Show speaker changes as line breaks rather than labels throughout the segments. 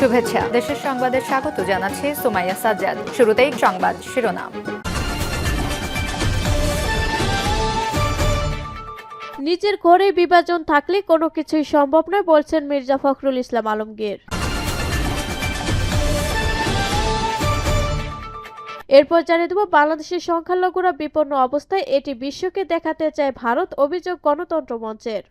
শুভেচ্ছা। দেশের সংবাদে স্বাগত জানাচ্ছি সুমাইয়া সাজ্জাদ। শুরুতেই সংবাদ শিরোনাম।
নিজের ঘরে বিভাজন থাকলে কোনো কিছুই সম্ভব নয়, বলছেন মির্জা ফখরুল ইসলাম আলমগীর। এরপর জানিয়ে দেব, বাংলাদেশের সংখ্যালঘুরা বিপন্ন অবস্থায় এটি বিশ্বকে দেখাতে চায় ভারত, অভিযোগ গণতন্ত্র মঞ্চের।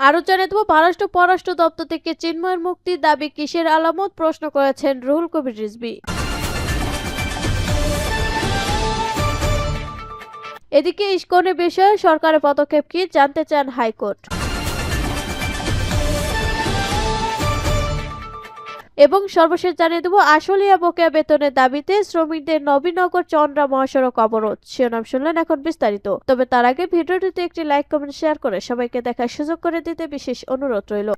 আরও জানিয়ে দেবো মহারাষ্ট্র পররাষ্ট্র দপ্তর থেকে চিন্ময়ের মুক্তির দাবি কিসের আলামত প্রশ্ন করেছেন রুহুল কবির রিজবি এদিকে ইস্কনের বিষয়ে সরকারের পদক্ষেপ কি জানতে চান হাইকোর্ট। এবং সর্বশেষ জানিয়ে দেবো, আশুলিয়া বকেয়া বেতনের দাবিতে শ্রমিকদের নবীনগর চন্দ্রা মহাসড়ক অবরোধ। শিরোনাম শুনলেন এখন বিস্তারিত। তবে তার আগে ভিডিওটিতে একটি লাইক, কমেন্ট, শেয়ার করে সবাইকে দেখার সুযোগ করে দিতে বিশেষ অনুরোধ রইল।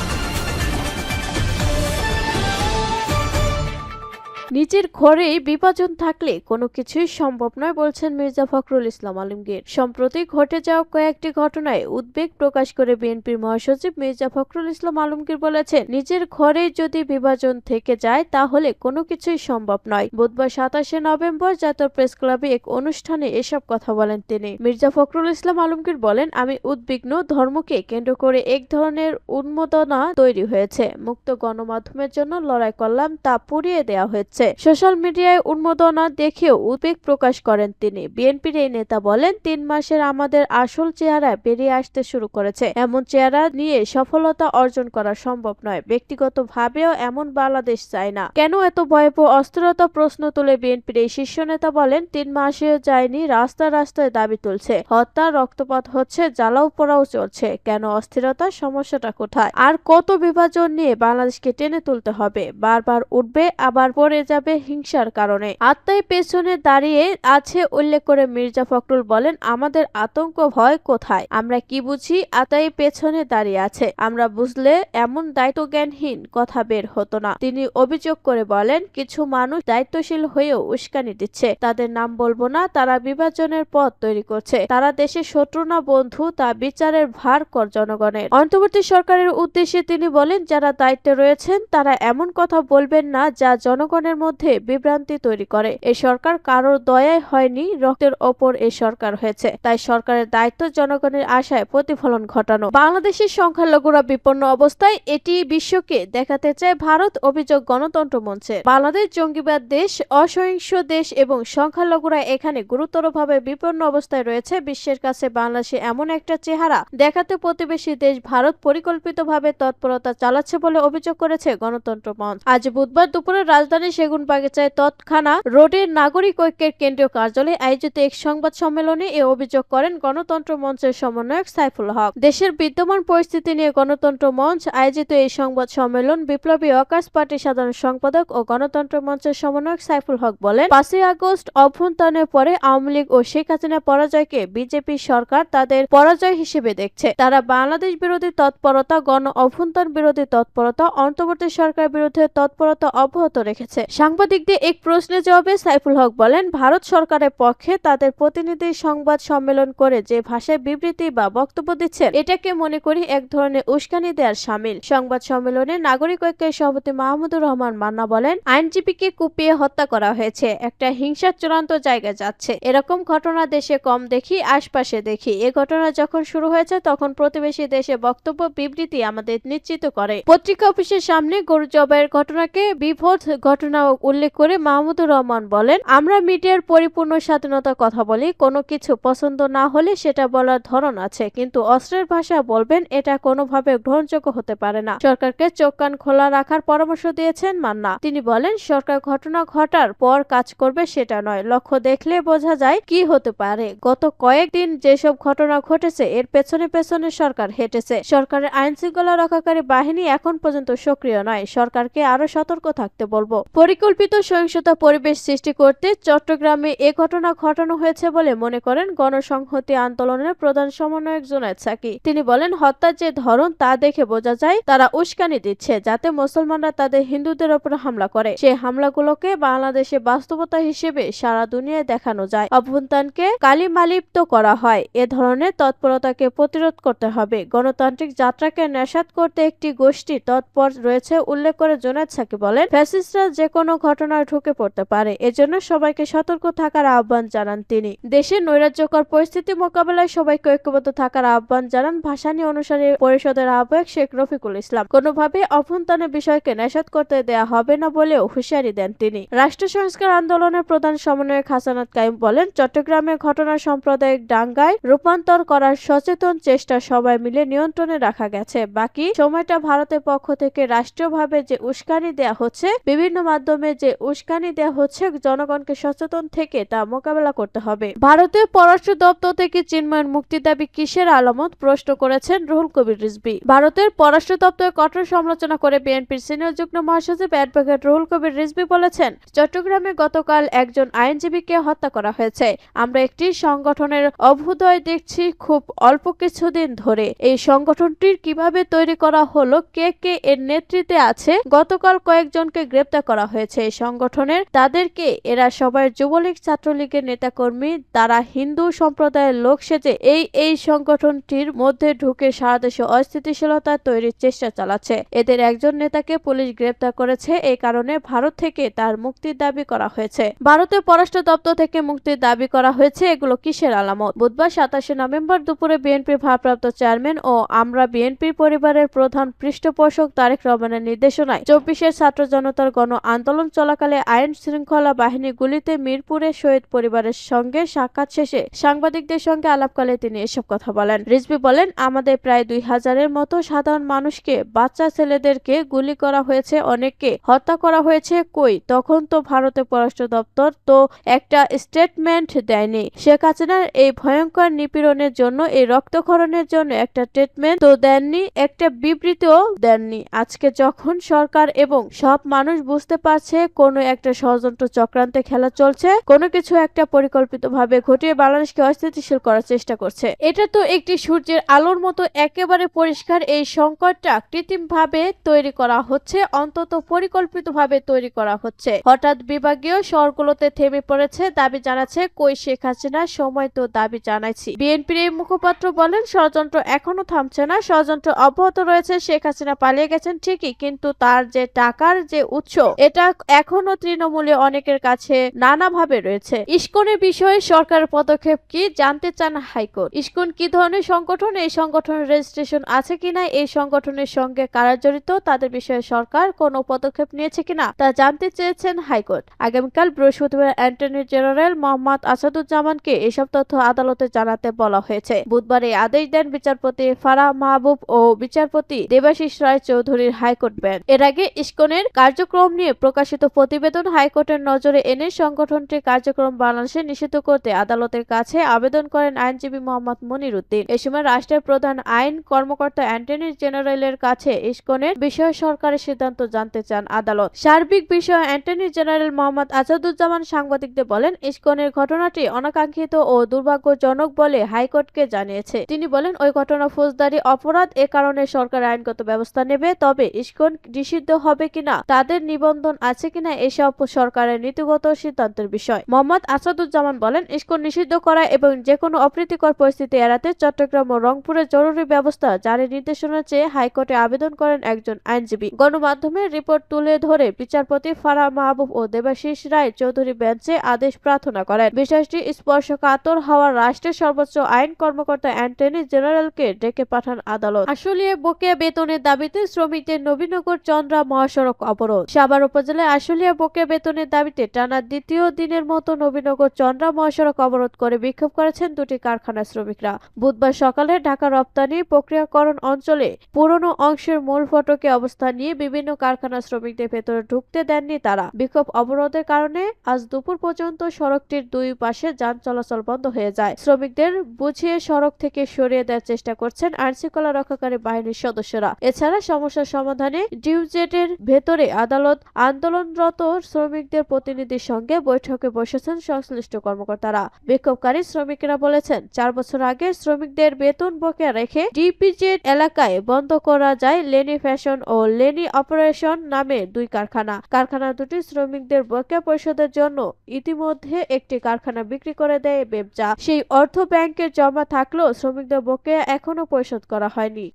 নিজের ঘরেই বিভাজন থাকলে কোনো কিছুই সম্ভব নয় বলছেন মির্জা ফখরুল ইসলাম আলমগীর। সম্প্রতি ঘটে যাওয়া কয়েকটি ঘটনায় উদ্বেগ প্রকাশ করে বিএনপির মহাসচিব মির্জা ফখরুল ইসলাম আলমগীর বলেছেন, নিজের ঘরে যদি বিভাজন থেকে যায় তাহলে কোনো কিছুই সম্ভব নয়। বুধবার সাতাশে নভেম্বর জাতীয় প্রেস ক্লাবে এক অনুষ্ঠানে এসব কথা বলেন তিনি। মির্জা ফখরুল ইসলাম আলমগীর বলেন, আমি উদ্বিগ্ন, ধর্মকে কেন্দ্র করে এক ধরনের উন্মোদনা তৈরি হয়েছে। মুক্ত গণমাধ্যমের জন্য লড়াই করলাম, তা পুড়িয়ে দেওয়া হয়েছে। সোশ্যাল মিডিয়ায় উন্মোদনা দেখেও উদ্বেগ প্রকাশ করেন তিনি। বিএনপির এই নেতা বলেন, তিন মাসের আমাদের আসল চেহারা বেরিয়ে আসতে শুরু করেছে। এমন চেহারা নিয়ে সফলতা অর্জন করা সম্ভব নয়। ব্যক্তিগতভাবেও এমন বাংলাদেশ চায় না। কেন এত ভয়াবহ অস্থিরতা প্রশ্ন তুলে বিএনপির এই শীর্ষ নেতা বলেন, তিন মাসেও যায়নি, রাস্তা রাস্তায় দাবি তুলছে। হত্যা, রক্তপাত হচ্ছে, জ্বালাও পোড়াও চলছে। কেন অস্থিরতা, সমস্যাটা কোথায়? আর কত বিভাজন নিয়ে বাংলাদেশকে টেনে তুলতে হবে? বারবার উঠবে, আবার পড়ে যাবে হিংসার কারণে। আত্মাই পেছনে দাঁড়িয়ে আছে উল্লেখ করে মির্জা ফখরুল বলেন, আমাদের আতঙ্ক ভয় কোথায়? আমরা কি বুঝি? আত্মাই পেছনে দাঁড়িয়ে আছে। আমরা বুঝলে এমন দায়িত্বজ্ঞানহীন কথা বের হতো না। তিনি অভিযোগ করে বলেন, কিছু মানুষ দায়িত্বশীল হয়েও উস্কানি দিচ্ছে। তাদের নাম বলব না, তারা বিভাজনের পথ তৈরি করছে। তারা দেশের শত্রু না বন্ধু, তা বিচারের ভার কর জনগণের। অন্তর্বর্তী সরকারের উদ্দেশ্যে তিনি বলেন, যারা দায়িত্বে রয়েছেন, তারা এমন কথা বলবেন না যা জনগণের মধ্যে বিভ্রান্তি তৈরি করে। এই সরকার কারোর দয়ায় হয়নি, রক্তের ওপর এই সরকার হয়েছে। তাই সরকারের দায়িত্ব জনগণের আশায় প্রতিফলন ঘটানো। বাংলাদেশের সংখ্যালঘুরা বিপন্ন অবস্থায় এটি বিশ্বকে দেখাতে চায় ভারত অভিযোগ গণতন্ত্র মঞ্চে। বাংলাদেশ জঙ্গিবাদ দেশ, অসহিংস দেশ এবং সংখ্যালঘুরা এখানে গুরুতরভাবে বিপন্ন অবস্থায় রয়েছে। বিশ্বের কাছে বাংলাদেশে এমন একটা চেহারা দেখাতে প্রতিবেশী দেশ ভারত পরিকল্পিতভাবে তৎপরতা চালাচ্ছে বলে অভিযোগ করেছে গণতন্ত্র মঞ্চ। আজ বুধবার দুপুরে রাজধানী সেগুন বাগিচায় তৎখানা রোডের নাগরিক ঐক্যের কেন্দ্রীয় কার্যালয়ে আয়োজিত এক সংবাদ সম্মেলনে এ অভিযোগ করেন গণতন্ত্র মঞ্চের সমন্বয়ক সাইফুল হক। দেশের বিদ্যমান পরিস্থিতি নিয়ে গণতন্ত্র মঞ্চ আয়োজিত এই সংবাদ সম্মেলন বিপ্লবী অকাশ পার্টির সাধারণ সম্পাদক ও গণতন্ত্র মঞ্চের সমন্বয়ক সাইফুল হক বলেন, পাঁচই আগস্ট অভ্যন্তরণের পরে আওয়ামী লীগ ও শেখ হাসিনার পরাজয়কে বিজেপি সরকার তাদের পরাজয় হিসেবে দেখছে। তারা বাংলাদেশ বিরোধী তৎপরতা, গণ অভ্যন্তরণ বিরোধী তৎপরতা, অন্তর্বর্তী সরকার বিরুদ্ধে তৎপরতা অব্যাহত রেখেছে। সাংবাদিকদের এক প্রশ্নের জবাবে সাইফুল হক বলেন, ভারত সরকারের পক্ষে তাদের প্রতিনিধি সংবাদ সম্মেলন করে যে ভাষায় বিবৃতি বা বক্তব্য দিচ্ছেন, এটাকে মনে করি এক ধরনের উস্কানি দেওয়ার সামিল। সংবাদ সম্মেলনে নাগরিক ঐক্যের সভাপতি মাহমুদুর রহমান মান্না বলেন, আইনজীবীকে কুপিয়ে হত্যা করা হয়েছে, একটা হিংসার চূড়ান্ত জায়গায় যাচ্ছে। এরকম ঘটনা দেশে কম দেখি, আশপাশে দেখি। এ ঘটনা যখন শুরু হয়েছে, তখন প্রতিবেশী দেশে বক্তব্য, বিবৃতি আমাদের নিশ্চিত করে। পত্রিকা অফিসের সামনে গরু জবাইয়ের ঘটনাকে বিভৎ ঘটনা উল্লেখ করে মাহমুদুর রহমান বলেন, আমরা মিডিয়ার পরিপূর্ণ স্বাধীনতার কথা বলি, কোনো কিছু পছন্দ না হলে সেটা বলার ধরন আছে, কিন্তু অস্ত্রের ভাষা বলবেন, এটা কোনোভাবে গ্রহণযোগ্য হতে পারে না। সরকারকে চোখ কান খোলা রাখার পরামর্শ দিয়েছেন মান্না। তিনি বলেন, সরকার ঘটনা ঘটার পর কাজ করবে সেটা নয়। লক্ষ্য দেখলে বোঝা যায় কি হতে পারে। গত কয়েকদিন যেসব ঘটনা ঘটেছে, এর পেছনে পেছনে সরকার হেঁটেছে। সরকারের আইন শৃঙ্খলা রক্ষাকারী বাহিনী এখন পর্যন্ত সক্রিয় নয়। সরকারকে আরও সতর্ক থাকতে বলব। পরিকল্পিত সহিংসতা পরিবেশ সৃষ্টি করতে চট্টগ্রামে এ ঘটনা ঘটানো হয়েছে বলে মনে করেন গণসংহতি আন্দোলনের প্রধান সমন্বয়ক জুনায়দ সাকি। তিনি বলেন, হত্যার যে ধরন তা দেখে বোঝা যায় তারা উস্কানি দিচ্ছে যাতে মুসলমানরা তাদের হিন্দুদের ওপর হামলা করে। সেই হামলাগুলোকে বাংলাদেশে বাস্তবতা হিসেবে সারা দুনিয়ায় দেখানো যায়। অভ্যন্তরকে কালিমালিপ্ত করা হয়। এ ধরনের তৎপরতাকে প্রতিরোধ করতে হবে। গণতান্ত্রিক যাত্রাকে নেশাত করতে একটি গোষ্ঠী তৎপর রয়েছে, উল্লেখ করে জোনায়দ সাকি বলেন, ফ্যাসিস্টরা যে কোনো ঘটনায় ঢুকে পড়তে পারে। এজন্য সবাইকে সতর্ক থাকার আহ্বান জানান তিনি। দেশের নৈরাজ্যকর পরিস্থিতি মোকাবেলায় সবাইকে ঐক্যবদ্ধ থাকার আহ্বান জানান ভাসানী অনুসারে পরিষদের আহ্বায়ক শেখ রফিকুল ইসলাম। কোনোভাবে অভ্যন্তরীণ বিষয়কে নেশাত করতে দেয়া হবে না বলেও হুঁশিয়ারি দেন তিনি। রাষ্ট্র সংস্কার আন্দোলনের প্রধান সমন্বয়ক হাসানাত কাইম বলেন, চট্টগ্রামে ঘটনা সাম্প্রদায়িক দাঙ্গায় রূপান্তর করার সচেতন চেষ্টা সবাই মিলে নিয়ন্ত্রণে রাখা গেছে। বাকি সময়টা ভারতের পক্ষ থেকে রাষ্ট্রীয়ভাবে যে উস্কানি দেয়া হচ্ছে, বিভিন্ন মাধ্যমে যে উস্কানি দেয়া হচ্ছে, জনগণকে সচেতন থেকে তা মোকাবেলা করতে হবে। ভারতের পররাষ্ট্র দপ্তর থেকে চিন্ময়ের মুক্তি দাবি কিসের আলামত প্রশ্ন করেছেন রুহুল কবির রিজভি। ভারতের পররাষ্ট্র দপ্তরের কঠোর সমালোচনা করে বিএনপির সিনিয়র যুগ্ম মহাসচিব অ্যাডভোকেট রুহুল কবির রিজভি বলেছেন, চট্টগ্রামে গতকাল একজন আইনজীবীকে হত্যা করা হয়েছে। আমরা একটি সংগঠনের অভ্যুদয় দেখছি খুব অল্প কিছুদিন ধরে। এই সংগঠনটির কীভাবে তৈরি করা হলো, কে কে এর নেতৃত্বে আছে, গতকাল কয়েকজনকে গ্রেপ্তার করা হয়েছে। এই সংগঠনের। তাদেরকে এরা সবাই যুবলীগ, ছাত্রলীগের নেতাকর্মী, তারা হিন্দু সম্প্রদায়ের লোক সেজে এই এই সংগঠনটির মধ্যে ঢুকে সারা দেশে অস্থিতিশীলতা তৈরির চেষ্টা চালাচ্ছে। এদের একজন নেতাকে পুলিশ গ্রেপ্তার করেছে এই কারণে ভারত থেকে তার মুক্তির দাবি করা হয়েছে। ভারতের পররাষ্ট্র দপ্তর থেকে মুক্তির দাবি করা হয়েছে, এগুলো কিসের আলামত? বুধবার সাতাশে নভেম্বর দুপুরে বিএনপির ভারপ্রাপ্ত চেয়ারম্যান ও আমরা বিএনপির পরিবারের প্রধান পৃষ্ঠপোষক তারেক রহমানের নির্দেশনায় চব্বিশের ছাত্র জনতার গণ আন্দোলন চলাকালে আইন শৃঙ্খলা বাহিনী গুলিতে মিরপুরে শহীদ পরিবারের সঙ্গে সাক্ষাৎ শেষে সাংবাদিকদের সঙ্গে আলাপকালে তিনি এসব কথা বলেন। রিজভি বলেন, আমাদের প্রায় দুই হাজারের মতো সাধারণ মানুষকে, বাচ্চা ছেলেদেরকে গুলি করা হয়েছে, অনেককে হত্যা করা হয়েছে। কই? তখন তো ভারতের পররাষ্ট্র দপ্তর তো একটা স্টেটমেন্ট দেয়নি। শেখ হাসিনার এই ভয়ঙ্কর নিপীড়নের জন্য, এই রক্তক্ষরণের জন্য একটা স্টেটমেন্ট তো দেননি, একটা বিবৃতিও দেননি। আজকে যখন সরকার এবং সব মানুষ বুঝতে পারছে কোনো একটা ষড়যন্ত্র চক্রান্তে খেলা চলছে, কোনো কিছু একটা পরিকল্পিতভাবে ঘটিয়ে বাংলাদেশকে অস্থিতিশীল করার চেষ্টা করছে। এটা তো একটি সূর্যের আলোর মতো একেবারে পরিষ্কার এই সংকটটা কৃত্রিমভাবে তৈরি করা হচ্ছে, অন্তত পরিকল্পিতভাবে তৈরি করা হচ্ছে। হঠাৎ বিভাগীয় শহরগুলোতে থেমে পড়েছে, দাবি জানাচ্ছে কই শেখ হাসিনা, সময় তো দাবি জানাইছি। বিএনপির এই মুখপাত্র বলেন, ষড়যন্ত্র এখনও থামছে না, ষড়যন্ত্র অব্যাহত রয়েছে, শেখ হাসিনা পালিয়ে গেছেন ঠিকই, কিন্তু তার যে টাকার যে উৎস, এটা এখনও তৃণমূলে অনেকের কাছে নানাভাবে রয়েছে। ইস্কনের বিষয়ে সরকারের পদক্ষেপ কি জানতে চান হাইকোর্ট। ইস্কন কি ধরনের সংগঠন, এই সংগঠনের রেজিস্ট্রেশন আছে কিনা, এই সংগঠনের সঙ্গে কারা জড়িত, তাদের বিষয়ে সরকার কোনো পদক্ষেপ নিয়েছে কিনা তা জানতে চেয়েছেন হাইকোর্ট। আগামীকাল বৃহস্পতিবার অ্যান্টনি জেনারেল মোহাম্মদ আসাদুজ্জামানকে এসব তথ্য আদালতে জানাতে বলা হয়েছে। বুধবার এই আদেশ দেন বিচারপতি ফারাহ মাহবুব ও বিচারপতি দেবাশিস রায় চৌধুরীর হাইকোর্ট বেঞ্চ। এর আগে ইস্কনের কার্যক্রম নিয়ে প্রকাশিত প্রতিবেদন হাইকোর্টের নজরে এনে সংগঠনটির কার্যক্রম বাংলাদেশে নিষিদ্ধ করতে আদালতের কাছে আবেদন করেন আইনজীবী মোহাম্মদ মনির উদ্দিন এ সময় রাষ্ট্রের প্রধান আইন কর্মকর্তা অ্যান্টনি জেনারেলের কাছে ইস্কনের বিষয়ে সরকারের সিদ্ধান্ত জানতে চান আদালত। সার্বিক বিষয়ে অ্যান্টনি জেনারেল মোহাম্মদ আসাদুজ্জামান সাংবাদিকদের বলেন, ইস্কনের ঘটনাটি অনাকাঙ্ক্ষিত ও দুর্ভাগ্যজনক বলে হাইকোর্টকে জানিয়েছে। তিনি বলেন, ওই ঘটনা ফৌজদারি অপরাধ, এ কারণে সরকার আইনগত ব্যবস্থা নেবে, তবে ইস্কন নিষিদ্ধ হবে কিনা, তাদের নিবন্ধন আছে কিনা এসব সরকারের নীতিগত সিদ্ধান্তের বিষয়। মোহাম্মদ আসাদুজ্জামান বলেন ইস্কন নিষিদ্ধ করা এবং যে কোনো অপ্রীতিকর পরিস্থিতি এড়াতে চট্টগ্রাম ও রংপুরে জরুরি ব্যবস্থা জারির নির্দেশনা চেয়ে হাইকোর্টে আবেদন করেন একজন আইনজীবী। গণমাধ্যমের রিপোর্ট তুলে ধরে বিচারপতি ফারাহ মাহবুব ও দেবাশিস রায় চৌধুরী বেঞ্চে আদেশ প্রার্থনা করেন। বিষয়টি স্পর্শকাতর হওয়ার রাষ্ট্রের সর্বোচ্চ আইন কর্মকর্তা অ্যান্টনি জেনারেলকে ডেকে পাঠান আদালত। আসলে বকেয়া বেতনের দাবিতে শ্রমিকদের নবীনগর চন্দ্রা মহাসড়ক অবরোধ। সাভার উপজেলায় আশুলিয়া বকেয়া বেতনের দাবিতে টানা দ্বিতীয় দিনের মতো নবীনগর চন্দ্রা মহাসড়ক অবরোধ করে বিক্ষোভ করেছেন দুটি কারখানার শ্রমিকরা। বুধবার সকালে ঢাকা রপ্তানি প্রক্রিয়াকরণ অঞ্চলে পুরনো অংশের মূল ফটকে অবস্থান নিয়ে বিভিন্ন কারখানা শ্রমিকদের ভেতরে ঢুকতে দেননি তারা। বিক্ষোভ অবরোধের কারণে আজ দুপুর পর্যন্ত সড়কটির দুই পাশে যান চলাচল বন্ধ হয়ে যায়। শ্রমিকদের বুঝিয়ে সড়ক থেকে সরিয়ে দেওয়ার চেষ্টা করছেন আইনশৃঙ্খলা রক্ষাকারী বাহিনীর সদস্যরা। এছাড়া সমস্যার সমাধানে ডিউজেটের ভেতরে আদালত আন্দোলন আন্দোলনরত শ্রমিকদের প্রতিনিধির সঙ্গে বৈঠকে বসেছেন সংশ্লিষ্ট কর্মকর্তারা। বিক্ষোভকারী শ্রমিকেরা বলেছেন, চার বছর আগে শ্রমিকদের বেতন বকেয়া রেখে ডিপিজেড এলাকায় বন্ধ করা যায় লেনি ফ্যাশন ও লেনি অপারেশন নামে দুই কারখানা। কারখানা দুটি শ্রমিকদের বকেয়া পরিশোধের জন্য ইতিমধ্যে একটি কারখানা বিক্রি করে দেয় বেবজা। সেই অর্থ ব্যাংকে জমা থাকলেও শ্রমিকদের বকেয়া এখনও পরিশোধ করা হয়নি।